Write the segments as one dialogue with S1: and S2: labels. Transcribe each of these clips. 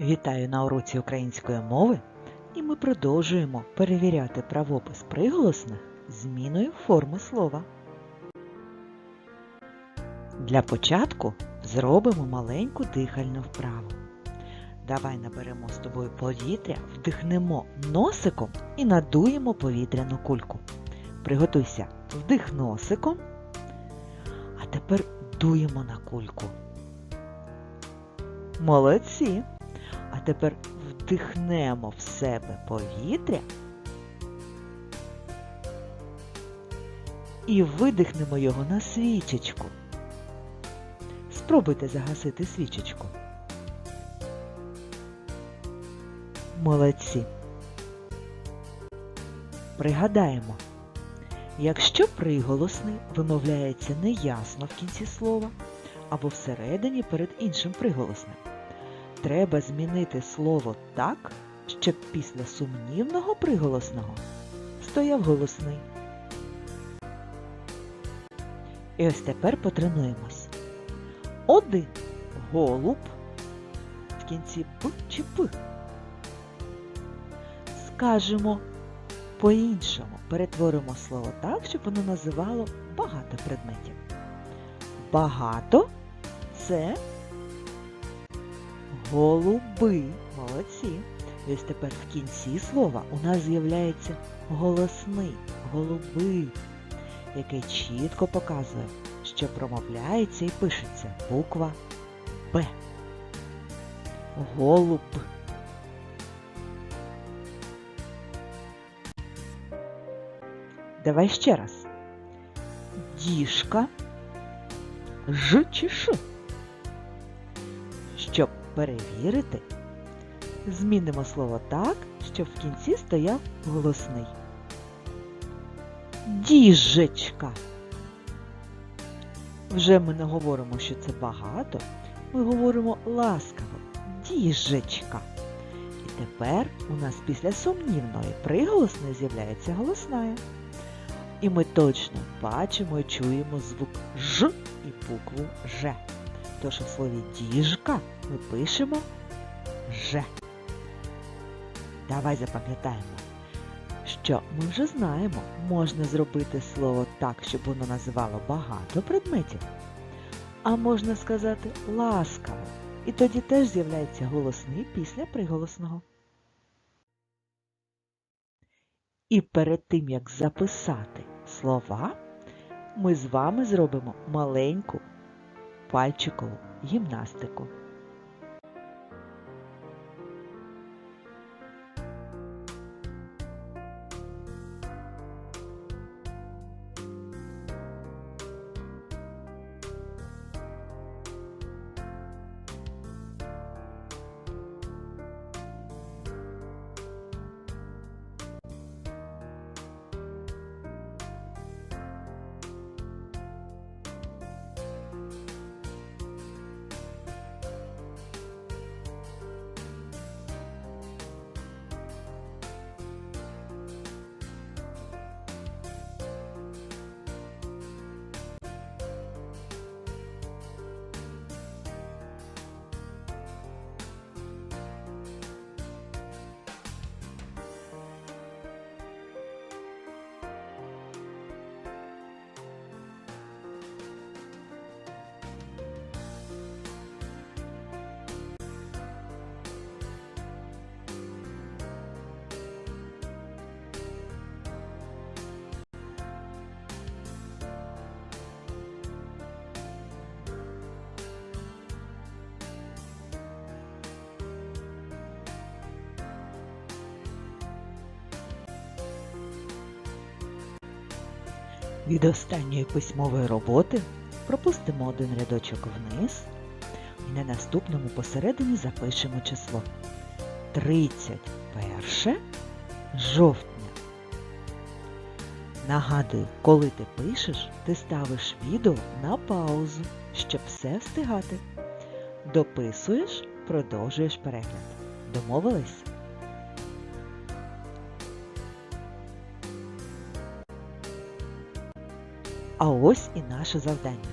S1: Вітаю на уроці української мови, і ми продовжуємо перевіряти правопис приголосних зміною форми слова. Для початку зробимо маленьку дихальну вправу. Давай наберемо з тобою повітря, вдихнемо носиком і надуємо повітряну кульку. Приготуйся, вдих носиком, а тепер дуємо на кульку. Молодці! Тепер вдихнемо в себе повітря і видихнемо його на свічечку. Спробуйте загасити свічечку. Молодці. Пригадаємо, якщо приголосний вимовляється неясно в кінці слова або всередині перед іншим приголосним, треба змінити слово так, щоб після сумнівного приголосного стояв голосний. І ось тепер потренуємось. Один голуб в кінці П чи П. Скажемо по-іншому, перетворимо слово так, щоб воно називало багато предметів. Багато це голуби. Молодці. Ось тепер в кінці слова у нас з'являється голосний голуби, який чітко показує, що промовляється і пишеться буква Б. Голуб. Давай ще раз. Діжка. Ж чи Ш. Перевірити, змінимо слово так, щоб в кінці стояв голосний. Діжечка. Вже ми не говоримо, що це багато. Ми говоримо ласкаво. Діжечка. І тепер у нас після сумнівної приголосної з'являється голосна. І ми точно бачимо і чуємо звук Ж і букву Ж. Тож у слові діжка ми пишемо Ж. Давай запам'ятаємо, що ми вже знаємо, можна зробити слово так, щоб воно називало багато предметів, а можна сказати ласкаво. І тоді теж з'являється голосний після приголосного. І перед тим, як записати слова, ми з вами зробимо маленьку пальчикову гімнастику. Від останньої письмової роботи пропустимо один рядочок вниз і на наступному посередині запишемо число 31 жовтня. Нагадую, коли ти пишеш, ти ставиш відео на паузу, щоб все встигати. Дописуєш, продовжуєш перегляд. Домовились? А ось і наше завдання.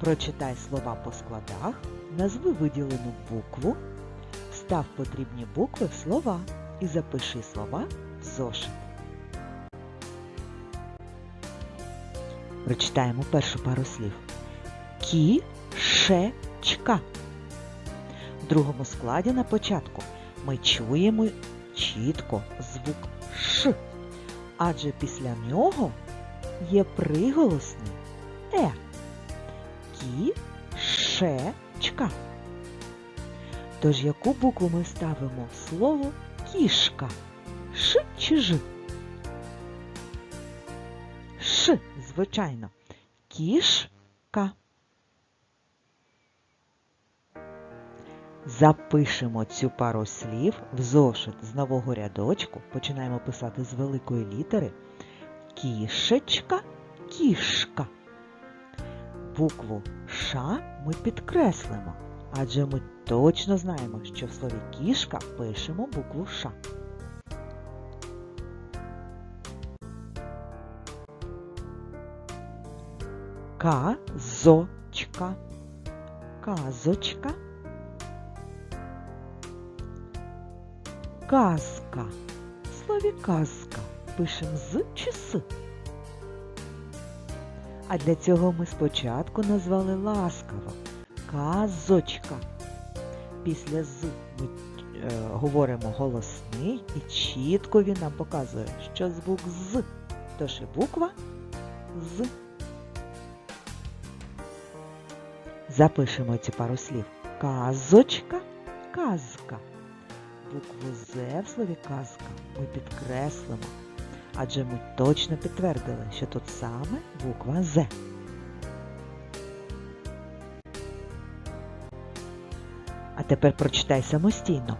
S1: Прочитай слова по складах, назви виділену букву, Встав потрібні букви в слова і запиши слова в зошит. Прочитаємо першу пару слів. Кішечка. В другому складі на початку ми чуємо чітко звук Ш, адже після нього є приголосний Е. Кішечка. Тож яку букву ми ставимо слово кішка? Ш чи Ж? Ш, звичайно. Кішка. Запишемо цю пару слів в зошит з нового рядочку. Починаємо писати з великої літери. Кішечка, кішка. Букву Ш ми підкреслимо, адже ми точно знаємо, що в слові кішка пишемо букву Ш. Казочка. Казочка. Казка. В слові казка пишемо з чи с. А для цього ми спочатку назвали ласкаво казочка. Після з ми е, говоримо голосний і чітко він нам показує, що звук з, тож і буква з. Запишемо ці пару слів. Казочка, казка. Букву З в слові казка ми підкреслимо, адже ми точно підтвердили, що тут саме буква З. А тепер прочитай самостійно.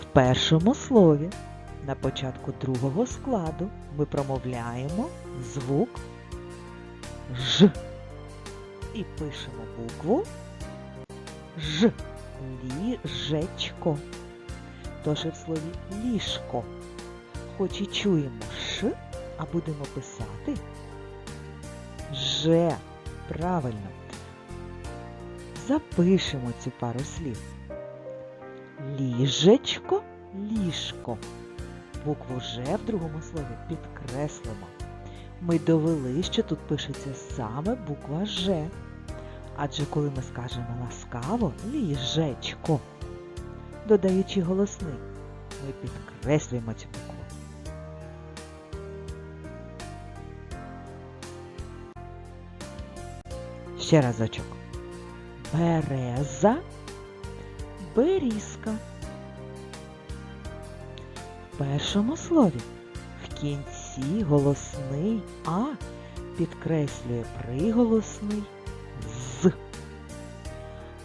S1: В першому слові на початку другого складу ми промовляємо звук Ж і пишемо букву Ж. Ліжечко. Тож і в слові ліжко. Хоч і чуємо Ш, а будемо писати Ж. Правильно. Запишемо цю пару слів. Ліжечко, ліжко. Букву Ж в другому слові підкреслимо. Ми довели, що тут пишеться саме буква Ж. Адже коли ми скажемо ласкаво ліжечко, додаючи голосний, ми підкреслюємо цю букву. Ще разочок. Береза, берізка. В першому слові в кінці голосний А підкреслює приголосний.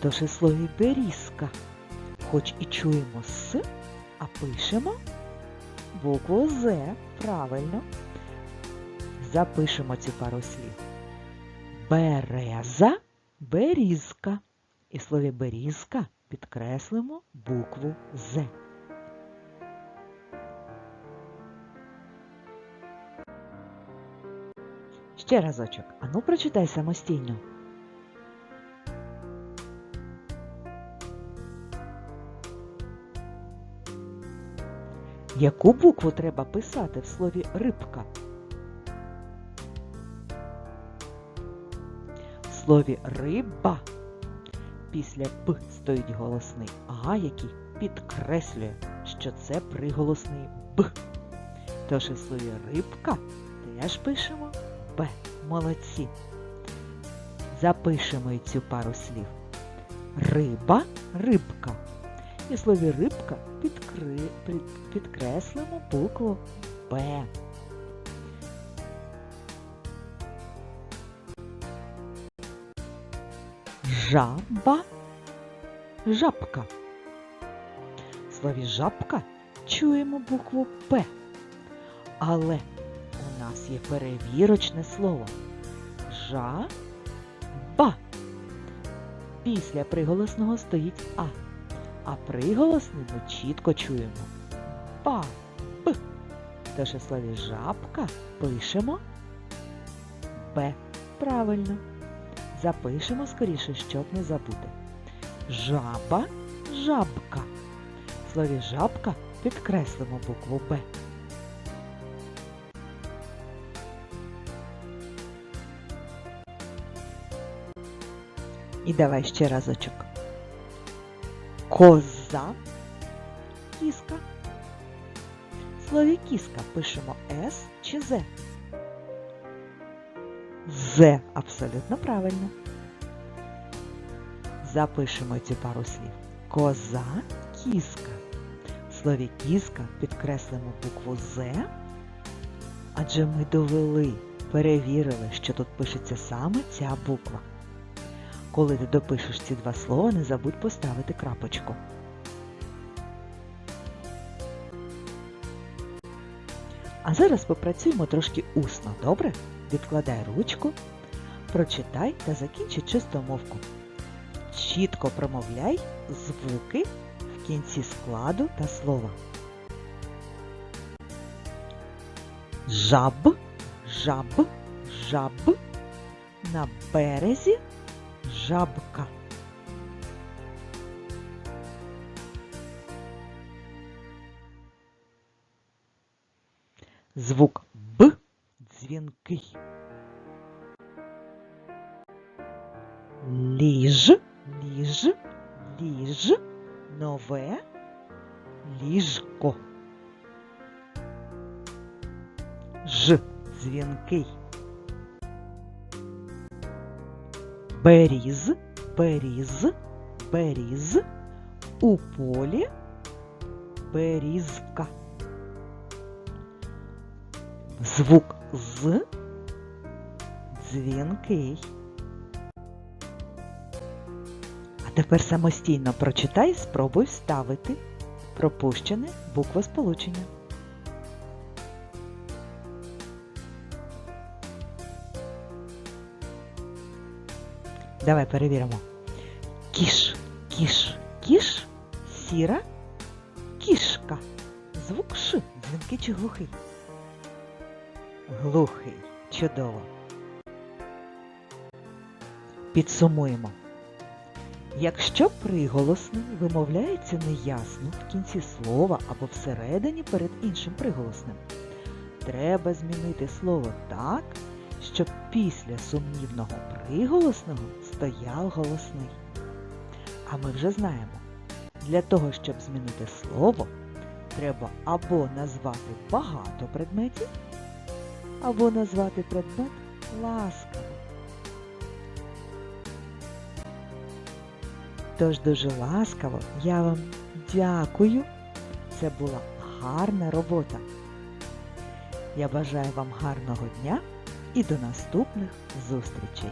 S1: Тож і слові берізка, хоч і чуємо с, а пишемо букву З правильно. Запишемо цю пару слів. Береза, берізка. І в слові берізка підкреслимо букву З. Ще разочок. Ану прочитай самостійно. Яку букву треба писати в слові рибка? В слові риба після П стоїть голосний А, який підкреслює, що це приголосний Б. Тож в слові рибка теж пишемо Б. Молодці. Запишемо і цю пару слів. Риба, рибка. І слові рибка підкри... під- підкреслимо букву Б. Жаба, жабка. В слові жабка чуємо букву П. Але у нас є перевірочне слово. Жаба. Після приголосного стоїть А. А приголосний ми чітко чуємо. Ба. Б. Тож у слові жабка пишемо Б. Правильно. Запишемо скоріше, щоб не забути. Жаба, жабка. В слові жабка підкреслимо букву Б. І давай ще разочок. Коза, кіска. В слові кіска пишемо С чи З. З абсолютно правильно. Запишемо ці пару слів. Коза, кіска. В слові кіска підкреслимо букву З, адже ми довели, перевірили, що тут пишеться саме ця буква. Коли ти допишеш ці два слова, не забудь поставити крапочку. А зараз попрацюємо трошки усно, добре? Відкладай ручку, прочитай та закінчи чистомовку. Чітко промовляй звуки в кінці складу та слова. Жаб, жаб, жаб. На березі жабка. Звук Б дзвінкий. Ліж, ліж, ліж, нове ліжко. Ж дзвінкий. Беріз, беріз, беріз, у полі берізка. Звук з дзвінкий. А тепер самостійно прочитай, спробуй вставити пропущене буквосполучення. Давай перевіримо. Кіш, кіш, кіш, сіра, кішка. Звук Ш, дзвінкий чи глухий? Глухий. Чудово. Підсумуємо. Якщо приголосний вимовляється неясно в кінці слова або всередині перед іншим приголосним, треба змінити слово так, щоб після сумнівного приголосного стояв голосний. А ми вже знаємо, для того, щоб змінити слово, треба або назвати багато предметів, або назвати предмет ласкаво. Тож дуже ласкаво я вам дякую. Це була гарна робота. Я бажаю вам гарного дня і до наступних зустрічей!